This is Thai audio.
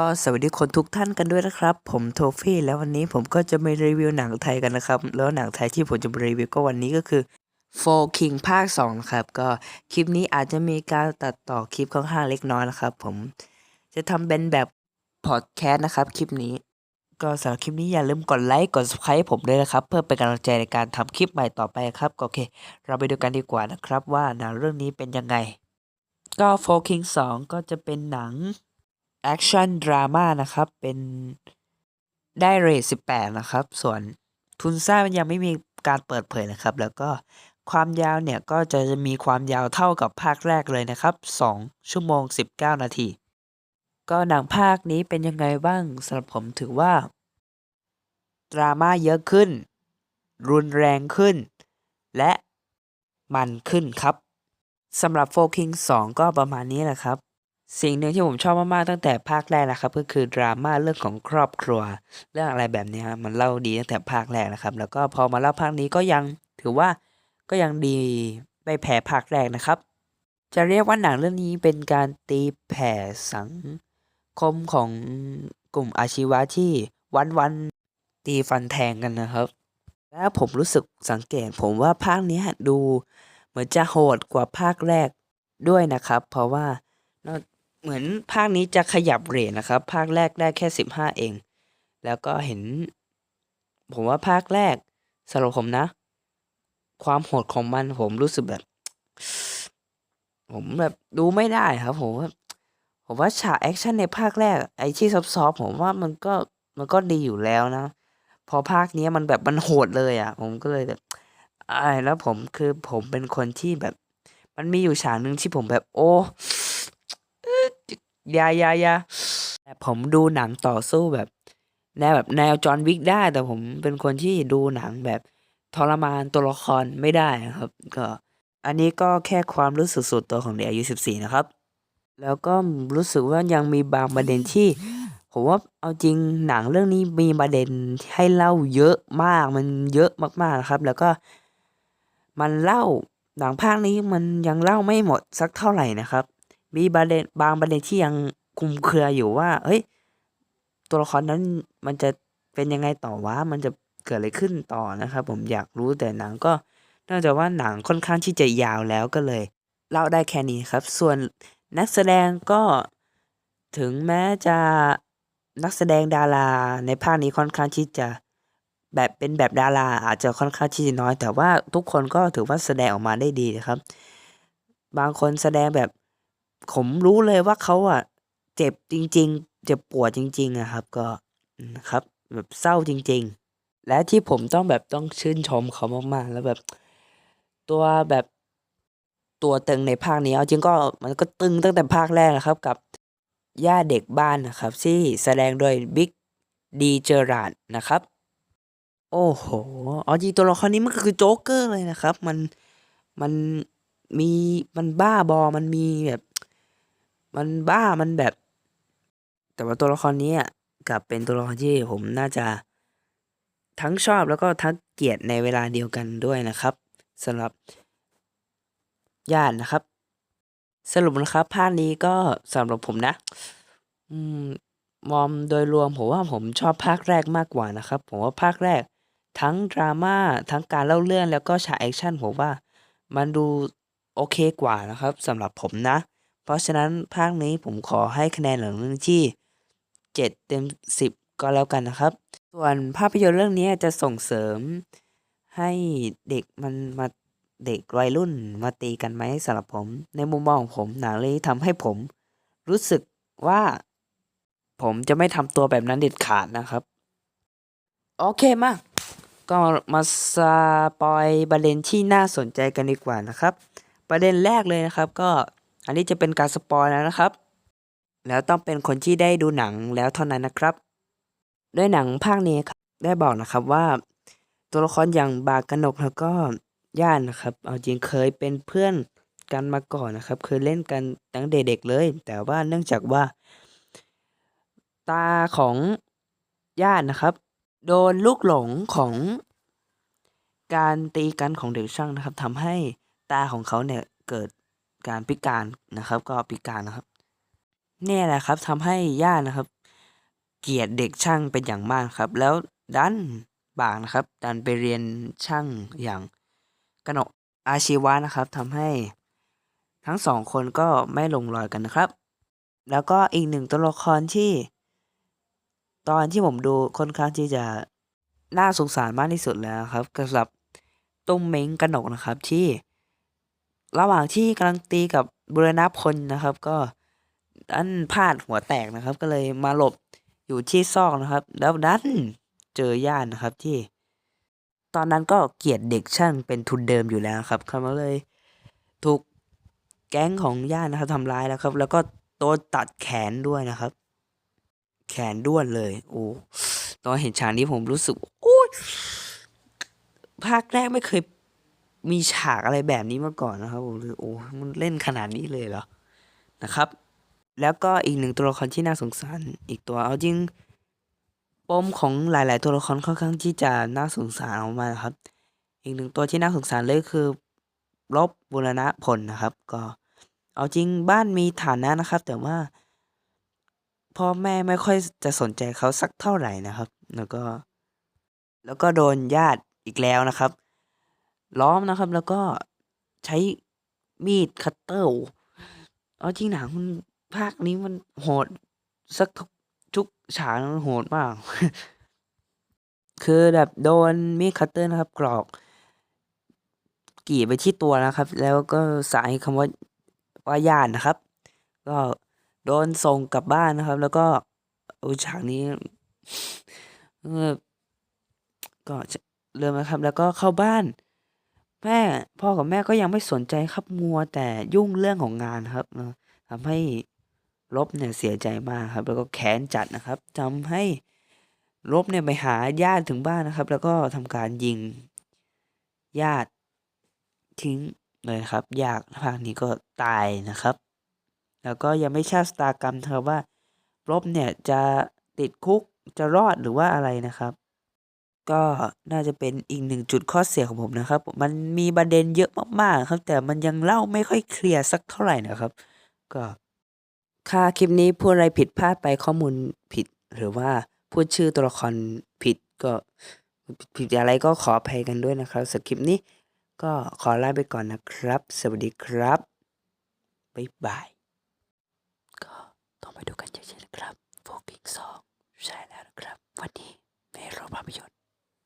ก็สวัสดีคนทุกท่านกันด้วยนะครับ ผมโทฟี่แล้ววันนี้ผมก็จะมารีวิวหนังไทยกันนะครับ แล้วหนังไทยที่ผมจะรีวิวก็วันนี้ก็คือ Four King ภาค2นะครับ ก็คลิปนี้อาจจะมีการตัดต่อคลิปค่อนข้างเล็กน้อยนะครับ ผมจะทำเป็นแบบพอดแคสต์นะครับคลิปนี้ ก็สำหรับคลิปนี้อย่าลืมกดไลค์กด subscribe ผมด้วยนะครับ เพื่อเป็นกำลังใจในการทำคลิปใหม่ต่อไปครับโอเค เราไปดูกันดีกว่านะครับ ว่าหนังเรื่องนี้เป็นยังไง ก็ Four King 2 ก็จะเป็นหนัง แอคชั่นดราม่านะครับ เป็นได้เรท18นะครับ ส่วนทุนสร้ามันยังไม่มีการเปิดเผยนะครับ แล้วก็ความยาวเนี่ยก็จะมีความยาวเท่ากับภาคแรกเลยนะครับ 2 ชั่วโมง 19 นาที ก็หนังภาคนี้เป็นยังไงบ้างสำหรับผมถือว่า ดราม่าเยอะขึ้น รุนแรงขึ้น และมันขึ้นครับสำหรับ Four King 2ก็ประมาณนี้แหละครับ สิ่งหนึ่งที่ผมชอบมากๆตั้งแต่ภาคแรกนะครับ ก็คือดราม่าเรื่องของครอบครัว เรื่องอะไรแบบนี้ครับมันเล่าดีตั้งแต่ภาคแรกนะครับ แล้วก็พอมาเล่าภาคนี้ก็ยังถือว่าก็ยังดีไม่แพ้ภาคแรกนะครับ จะเรียกว่าหนังเรื่องนี้เป็นการตีแผ่สังคมของกลุ่มอาชีวะที่วันวันๆตีฟันแทงกันนะครับ แล้วผมรู้สึกสังเกตผมว่าภาคนี้ดู เหมือนจะโหดกว่าภาคแรกด้วยนะครับ เพราะว่า เหมือนภาคนี้จะขยับเรทนะครับ ภาคแรกได้แค่สิบห้าเอง แล้วก็เห็น ผมว่าภาคแรกสำหรับผมนะ ความโหดของมันผมรู้สึกแบบ ผมแบบดูไม่ได้ครับผมว่าผมว่าฉากแอคชั่นในภาคแรก ไอ้ที่ซอฟๆผมว่ามันก็มันก็ดีอยู่แล้วนะ พอภาคนี้มันแบบมันโหดเลยอะ ผมก็เลยแบบไอ้แล้วผมคือผมเป็นคนที่แบบ มันมีอยู่ฉากหนึ่งที่ผมแบบโอ้ ยายายาแต่ผมดูหนังต่อสู้แบบแนวแบบแนวจอห์นวิกได้ แต่ผมเป็นคนที่ดูหนังแบบทรมานตัวละครไม่ได้ครับ ก็อันนี้ก็แค่ความรู้สึกส่วนตัวของเด็กอายุ 14 นะครับ แล้วก็รู้สึกว่ายังมีบางประเด็นที่ ผมว่าเอาจริงหนังเรื่องนี้มีประเด็นให้เล่าเยอะมากมันเยอะมากๆนะครับ แล้วก็มันเล่าหนังภาคนี้มันยังเล่าไม่หมดสักเท่าไหร่นะครับ มีประเด็นบางประเด็นที่ยังคุมเครืออยู่ว่า เฮ้ย ตัวละครนั้นมันจะเป็นยังไงต่อวะ มันจะเกิดอะไรขึ้นต่อนะครับ ผมอยากรู้แต่หนังก็เนื่องจากว่าหนังค่อนข้างที่จะยาวแล้วก็เลยเล่าได้แค่นี้ครับ ส่วนนักแสดงก็ถึงแม้จะนักแสดงดาราในภาคนี้ค่อนข้างที่จะแบบเป็นแบบดาราอาจจะค่อนข้างที่จะน้อย แต่ว่าทุกคนก็ถือว่าแสดงออกมาได้ดีนะครับ บางคนแสดงแบบ ผมรู้เลยว่าเขาอะเจ็บจริง ๆ เจ็บปวดจริงๆอะครับ ก็นะครับ แบบเศร้าจริง ๆ และที่ผมต้องแบบต้องชื่นชมเขามากๆ แล้วแบบ ตัวแบบตัวตึงในภาคนี้เอาจริงก็มันก็ตึงตั้งแต่ภาคแรกนะครับ กับย่าเด็กบ้านนะครับ ที่แสดงโดยบิ๊กดีเจอราดนะครับ โอ้โหเอาจริงตัวละครนี้มันก็คือโจ๊กเกอร์เลยนะครับ มันมันมีมันบ้าบอมันมีแบบ มันบ้ามันแบบ แต่ว่าตัวละครนี้กลับเป็นตัวละครที่ผมน่าจะทั้งชอบแล้วก็ทั้งเกลียดในเวลาเดียวกันด้วยนะครับสำหรับญาตินะครับ สรุปนะครับภาคนี้ก็สำหรับผมนะอมองโดยรวมผมว่าผมชอบภาคแรกมากกว่านะครับ ผมว่าภาคแรก ทั้งดราม่าทั้งการเล่าเรื่องแล้วก็ฉากแอคชั่นผมว่า มันดูโอเคกว่านะครับสำหรับผมนะ เพราะฉะนั้นภาคนี้ผมขอให้คะแนนหนังเรื่องที่ 7 เต็ม 10 ก็แล้วกันนะครับ ส่วนภาพยนตร์เรื่องนี้จะส่งเสริมให้เด็กมันมาเด็กวัยรุ่นมาตีกันไหมสำหรับผม ในมุมมองของผมหนังเรื่องนี้ทำให้ผม รู้สึกว่า ผมจะไม่ทำตัวแบบนั้นเด็ดขาดนะครับ โอเคมาก็มาสปอยประเด็นที่น่าสนใจกันดีกว่านะครับ ประเด็นแรกเลยนะครับก็ อันนี้จะเป็นการสปอยแล้วนะครับ แล้วต้องเป็นคนที่ได้ดูหนังแล้วเท่านั้นนะครับด้วยหนังภาคนี้ครับได้บอกนะครับว่าตัวละครอย่างบากนกแล้วก็ย่านนะครับ เอาจริงเคยเป็นเพื่อนกันมาก่อนนะครับ เคยเล่นกันตั้งเด็กๆเลย แต่ว่าเนื่องจากว่า ตาของย่านนะครับ โดนลูกหลงของการตีกันของเด็กช่างนะครับทำให้ตาของเขาเนี่ยเกิด การพิการนะครับ ก็พิการนะครับเนี่ยแหละครับทำให้ย่านะครับ เกลียดเด็กช่างเป็นอย่างมากครับ แล้วดันบากนะครับ ดันไปเรียนช่างอย่างกนกอาชีวะนะครับทำให้ทั้งสองคนก็ไม่ลงรอยกันนะครับ แล้วก็อีกหนึ่งตัวละครที่ ตอนที่ผมดูค่อนข้างที่จะน่าสงสารมากที่สุดแล้วครับสำหรับตุ้มเม้งกนกนะครับที่ ระหว่างที่กำลังตีกับบุรณพลนะครับ ก็ดันพลาดหัวแตกนะครับ ก็เลยมาหลบอยู่ที่ซอกนะครับ แล้วดันเจอญาตนะครับที่ ตอนนั้นก็เกลียดเด็กช่างเป็นทุนเดิมอยู่แล้วครับเขาเลยถูกแก๊งของญาตินะครับทำร้ายแล้วครับ แล้วก็โดนตัดแขนด้วยนะครับ แขนด้วนเลยโอ้ตอนเห็นฉากนี้ผมรู้สึกโอ้ยภาคแรกไม่เคย มีฉากอะไรแบบนี้มาก่อนนะครับผมเลยโอ้มันเล่นขนาดนี้เลยเหรอนะครับ แล้วก็อีกหนึ่งตัวละครที่น่าสงสารอีกตัวเอาจริงปมของหลาย ๆ ตัวละครค่อนข้างที่จะน่าสงสารออกมานะครับ อีกหนึ่งตัวที่น่าสงสารเลยคือลบบุรณะพลนะครับ ก็ เอาจริงบ้านมีฐานะนะครับ แต่ว่าพ่อแม่ไม่ค่อยจะสนใจเขาสักเท่าไหร่นะครับ แล้วก็ แล้วก็โดนญาติอีกแล้วนะครับ ล้อมนะครับ แล้วก็ใช้มีดคัตเตอร์เอาจริงหนังมันภาคนี้มันโหดสักทุกทุกฉากมันโหดมาก คือแบบโดนมีดคัตเตอร์นะครับ กรอกกรีดไปที่ตัวนะครับ แล้วก็สายคำว่าว่าญาตินะครับ ก็โดนส่งกลับบ้านนะครับ แล้วก็โอ้ฉากนี้ก็เริ่มนะครับ แล้วก็เข้าบ้าน แม่พ่อกับแม่ก็ยังไม่สนใจครับมัวแต่ยุ่งเรื่องของงานครับทำให้ลบเนี่ยเสียใจมากครับ แล้วก็แค้นจัดนะครับทำให้ลบเนี่ยไปหาญาติถึงบ้านนะครับ แล้วก็ทำการยิงญาติทิ้งเลยครับยากภาคนี้ก็ตายนะครับ แล้วก็ยังไม่ทราบชะตากรรมนะครับว่าลบเนี่ยจะติดคุกจะรอดหรือว่าอะไรนะครับ ก็น่าจะเป็นอีกหนึ่งจุดข้อเสียของผมนะครับ มันมีประเด็นเยอะมากๆครับ แต่มันยังเล่าไม่ค่อยเคลียร์สักเท่าไหร่นะครับ ก็ค่าคลิปนี้พูดอะไรผิดพลาดไปข้อมูลผิด หรือว่าพูดชื่อตัวละครผิดก็ผิดอะไรก็ขออภัยกันด้วยนะครับสำหรับคลิปนี้ก็ขอลาไปก่อนนะครับ สวัสดีครับบ๊ายบายก็ต้องไปดูกันเยอะๆนะครับโฟกิงสองใช่แล้วนะครับ วันนี้ในโรงภาพยนตร์